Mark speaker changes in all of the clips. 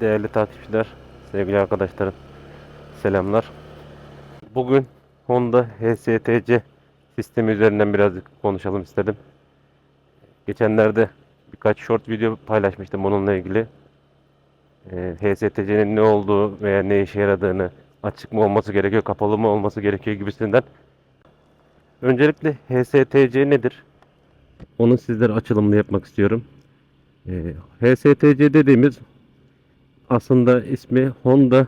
Speaker 1: Değerli takipçiler, sevgili arkadaşlarım, selamlar. Bugün Honda HSTC sistemi üzerinden birazcık konuşalım istedim. Geçenlerde birkaç short video paylaşmıştım onunla ilgili. Ee, HSTC'nin ne olduğu veya ne işe yaradığını, açık mı olması gerekiyor, kapalı mı olması gerekiyor gibisinden. Öncelikle HSTC nedir? Onu sizlere açılımını yapmak istiyorum. Ee, HSTC dediğimiz aslında ismi Honda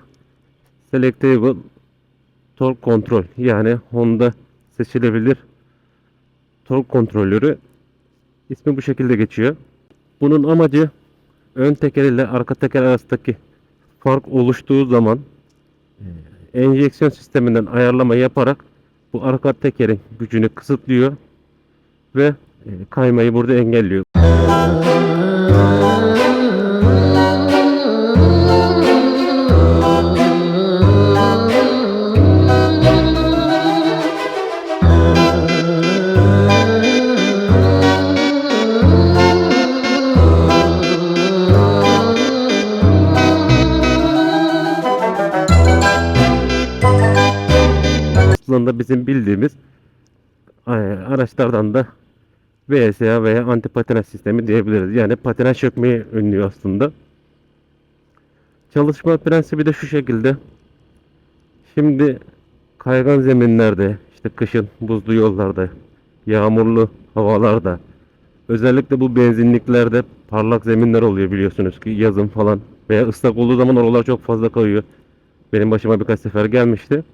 Speaker 1: Selectable Torque Control yani Honda seçilebilir tork kontrolörü ismi bu şekilde geçiyor. Bunun amacı ön teker ile arka teker arasındaki fark oluştuğu zaman e, enjeksiyon sisteminden ayarlama yaparak bu arka tekerin gücünü kısıtlıyor ve e, kaymayı burada engelliyor. Aslında bizim bildiğimiz e, araçlardan da VSA veya anti patinaj sistemi diyebiliriz. Yani patinaj çökmeyi önlüyor aslında. Çalışma prensibi de şu şekilde. Şimdi kaygan zeminlerde, işte kışın buzlu yollarda, yağmurlu havalarda, özellikle bu benzinliklerde parlak zeminler oluyor biliyorsunuz ki yazın falan veya ıslak olduğu zaman oralar çok fazla kayıyor. Benim başıma birkaç sefer gelmişti.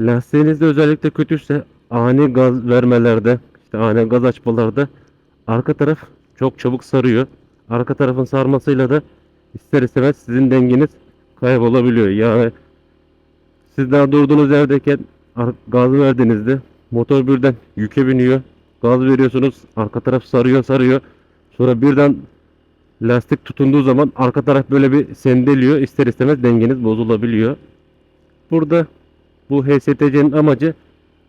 Speaker 1: Lastiğiniz de özellikle kötüyse ani gaz vermelerde, işte ani gaz açmalarda arka taraf çok çabuk sarıyor. Arka tarafın sarmasıyla da ister istemez sizin dengeniz kaybolabiliyor. Yani siz daha durduğunuz yerdeyken gaz verdiğinizde motor birden yüke biniyor. Gaz veriyorsunuz, arka taraf sarıyor sarıyor. Sonra birden lastik tutunduğu zaman arka taraf böyle bir sendeliyor. İster istemez dengeniz bozulabiliyor. Burada bu HSTC'nin amacı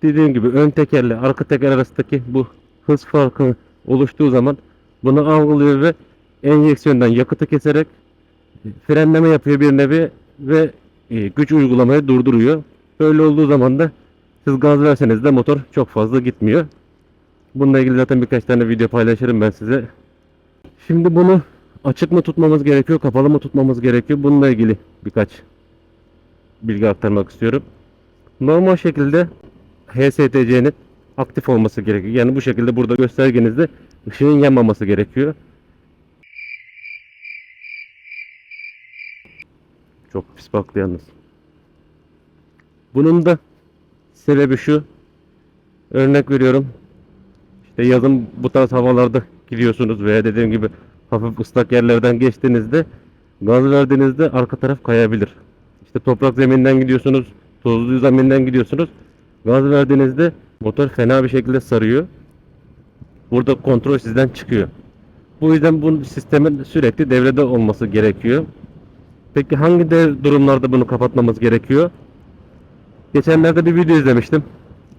Speaker 1: dediğim gibi ön tekerle arka teker arasındaki bu hız farkı oluştuğu zaman bunu algılıyor ve enjeksiyondan yakıtı keserek e, frenleme yapıyor bir nevi ve e, güç uygulamayı durduruyor. Böyle olduğu zaman da siz gaz verseniz de motor çok fazla gitmiyor. Bununla ilgili zaten birkaç tane video paylaşırım ben size. Şimdi bunu açık mı tutmamız gerekiyor, kapalı mı tutmamız gerekiyor? Bununla ilgili birkaç bilgi aktarmak istiyorum. Normal şekilde HSTC'nin aktif olması gerekiyor. Yani bu şekilde burada göstergenizde ışığın yanmaması gerekiyor. Çok pis baktı yalnız. Bunun da sebebi şu. Örnek veriyorum. İşte yazın bu tarz havalarda gidiyorsunuz veya dediğim gibi hafif ıslak yerlerden geçtiğinizde gaz verdiğinizde arka taraf kayabilir. İşte toprak zeminden gidiyorsunuz, tozlu zeminden gidiyorsunuz. Gaz verdiğinizde motor fena bir şekilde sarıyor. Burada kontrol sizden çıkıyor. Bu yüzden bu sistemin sürekli devrede olması gerekiyor. Peki hangi de durumlarda bunu kapatmamız gerekiyor? Geçenlerde bir video izlemiştim.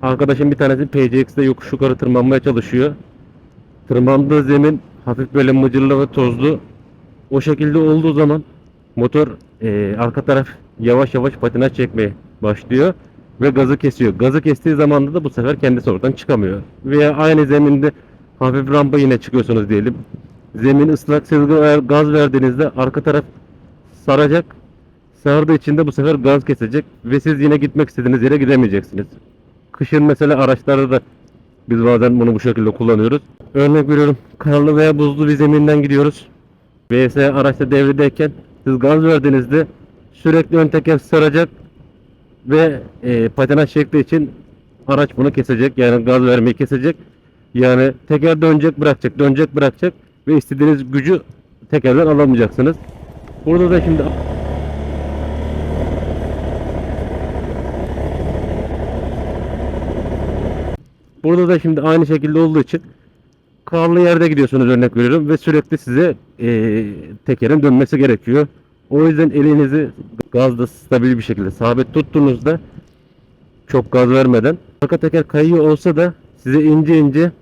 Speaker 1: Arkadaşım bir tanesi PCX'de yokuş yukarı tırmanmaya çalışıyor. Tırmandığı zemin hafif böyle mıcırlı ve tozlu. O şekilde olduğu zaman motor eee, arka taraf yavaş yavaş patinaj çekmeye başlıyor ve gazı kesiyor. Gazı kestiği zaman da bu sefer kendisi oradan çıkamıyor. Veya aynı zeminde hafif rampa yine çıkıyorsunuz diyelim. Zemin ıslak siz gaz verdiğinizde arka taraf saracak. Sardığı için de bu sefer gaz kesecek ve siz yine gitmek istediğiniz yere gidemeyeceksiniz. Kışın mesela araçlarda da biz bazen bunu bu şekilde kullanıyoruz. Örnek veriyorum karlı veya buzlu bir zeminden gidiyoruz. VS araçta devredeyken siz gaz verdiğinizde sürekli ön teker saracak ve e, patinaj çektiği için araç bunu kesecek. Yani gaz vermeyi kesecek. Yani teker dönecek bırakacak, dönecek bırakacak ve istediğiniz gücü tekerden alamayacaksınız. Burada da şimdi Burada da şimdi aynı şekilde olduğu için karlı yerde gidiyorsunuz örnek veriyorum ve sürekli size eee, tekerin dönmesi gerekiyor. O yüzden elinizi gazda stabil bir şekilde sabit tuttuğunuzda çok gaz vermeden arka teker kayıyor olsa da size ince ince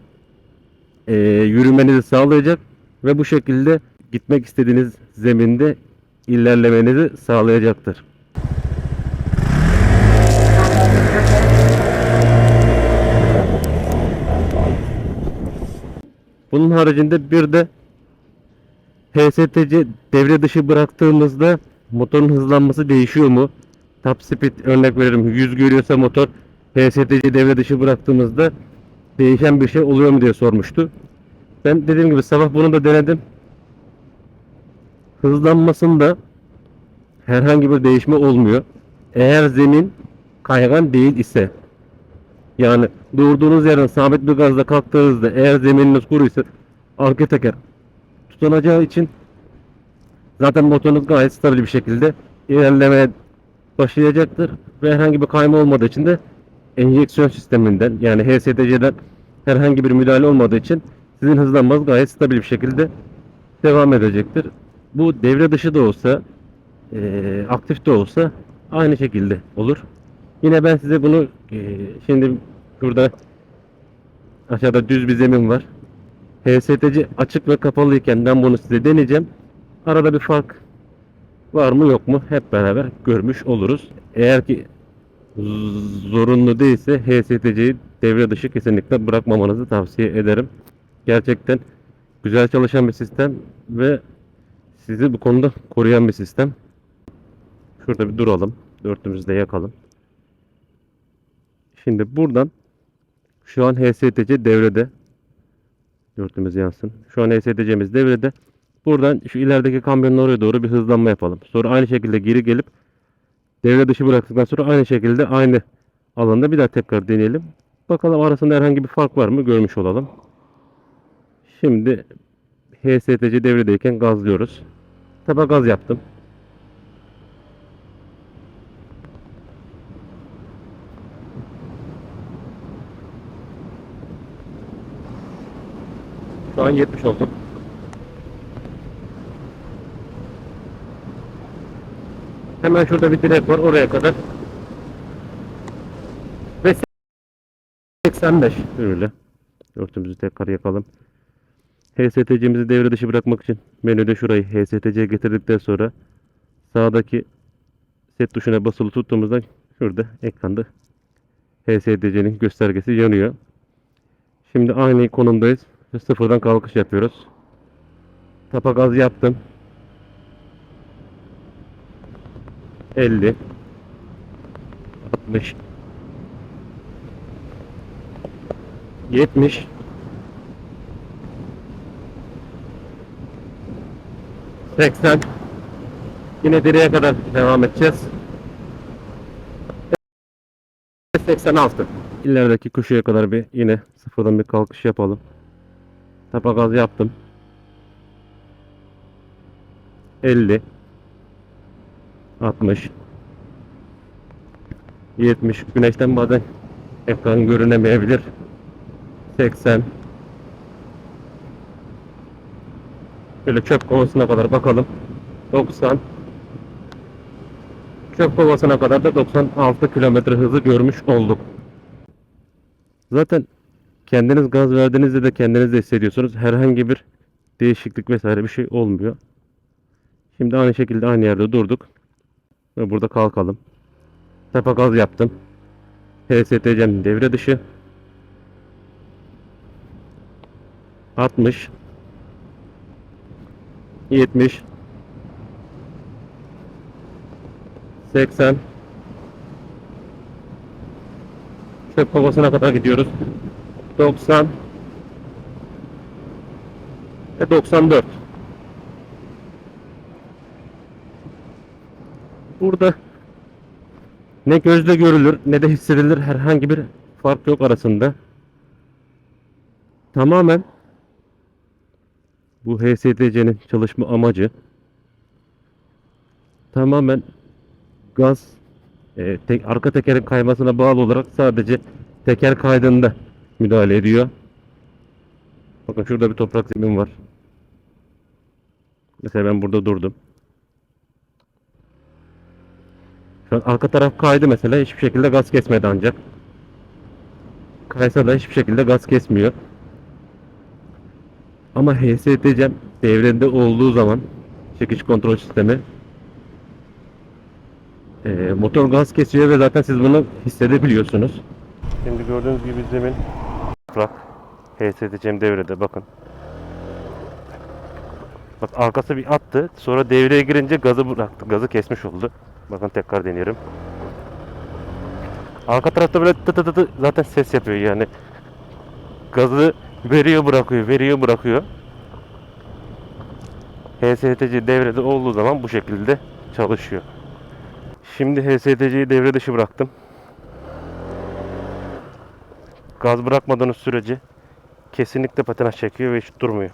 Speaker 1: eee, yürümenizi sağlayacak ve bu şekilde gitmek istediğiniz zeminde ilerlemenizi sağlayacaktır. Bunun haricinde bir de HSTC devre dışı bıraktığımızda motorun hızlanması değişiyor mu? Top speed örnek veririm 100 görüyorsa motor HSTC devre dışı bıraktığımızda değişen bir şey oluyor mu diye sormuştu. Ben dediğim gibi sabah bunu da denedim. Hızlanmasında herhangi bir değişme olmuyor. Eğer zemin kaygan değil ise yani durduğunuz yerden sabit bir gazla kalktığınızda eğer zemininiz kuru ise arka teker tutanacağı için zaten motorunuz gayet stabil bir şekilde ilerlemeye başlayacaktır ve herhangi bir kayma olmadığı için de enjeksiyon sisteminden yani HSTC'den herhangi bir müdahale olmadığı için sizin hızlanmanız gayet stabil bir şekilde devam edecektir. Bu devre dışı da olsa eee, aktif de olsa aynı şekilde olur. Yine ben size bunu eee, şimdi şurada aşağıda düz bir zemin var. HSTC açık ve kapalı iken ben bunu size deneyeceğim. Arada bir fark var mı yok mu hep beraber görmüş oluruz. Eğer ki zorunlu değilse HSTC'yi devre dışı kesinlikle bırakmamanızı tavsiye ederim. Gerçekten güzel çalışan bir sistem ve sizi bu konuda koruyan bir sistem. Şurada bir duralım. Dörtümüzü de yakalım. Şimdi buradan şu an HSTC devrede. Dörtümüz yansın. Şu an HSTC'miz devrede. Buradan şu ilerideki kamyonun oraya doğru bir hızlanma yapalım. Sonra aynı şekilde geri gelip devre dışı bıraktıktan sonra aynı şekilde aynı alanda bir daha tekrar deneyelim. Bakalım arasında herhangi bir fark var mı görmüş olalım. Şimdi HSTC devredeyken gazlıyoruz. Taba gaz yaptım. Şu an 70 oldum. Hemen şurada bir direk var oraya kadar. Ve 85 öyle. Örtümüzü tekrar yakalım. HSTC'mizi devre dışı bırakmak için menüde şurayı HSTC getirdikten sonra sağdaki set tuşuna basılı tuttuğumuzda şurada ekranda HSTC'nin göstergesi yanıyor. Şimdi aynı konumdayız ve sıfırdan kalkış yapıyoruz. Tapa gaz yaptım. 50 60 70 80 Yine direğe kadar devam edeceğiz. 86 İlerideki köşeye kadar bir yine sıfırdan bir kalkış yapalım. Tapa gaz yaptım. 50 60 70 güneşten bazen ekran görünemeyebilir. 80 Şöyle çöp kovasına kadar bakalım. 90 Çöp kovasına kadar da 96 kilometre hızı görmüş olduk. Zaten kendiniz gaz verdiğinizde de kendiniz de hissediyorsunuz. Herhangi bir değişiklik vesaire bir şey olmuyor. Şimdi aynı şekilde aynı yerde durduk. Ve burada kalkalım. Tepe gaz yaptım. HSTC'nin devre dışı. 60 70 80 Çöp kovasına kadar gidiyoruz. 90 ve 94 Burada ne gözle görülür ne de hissedilir herhangi bir fark yok arasında. Tamamen bu HSTC'nin çalışma amacı. Tamamen gaz e, tek, arka tekerin kaymasına bağlı olarak sadece teker kaydında müdahale ediyor. Bakın şurada bir toprak zemin var. Mesela ben burada durdum. Şu an arka taraf kaydı mesela hiçbir şekilde gaz kesmedi ancak. Kaysa da hiçbir şekilde gaz kesmiyor. Ama HSTC'm devrede olduğu zaman çekiş kontrol sistemi Ee, motor gaz kesiyor ve zaten siz bunu hissedebiliyorsunuz. Şimdi gördüğünüz gibi zemin toprak. HSTC'm devrede bakın. Bak arkası bir attı. Sonra devreye girince gazı bıraktı. Gazı kesmiş oldu. Bakın tekrar deniyorum. Arka tarafta böyle tı tı tı tı zaten ses yapıyor yani. Gazı veriyor bırakıyor, veriyor bırakıyor. HSTC devrede olduğu zaman bu şekilde çalışıyor. Şimdi HSTC'yi devre dışı bıraktım. Gaz bırakmadığınız sürece kesinlikle patinaj çekiyor ve hiç durmuyor.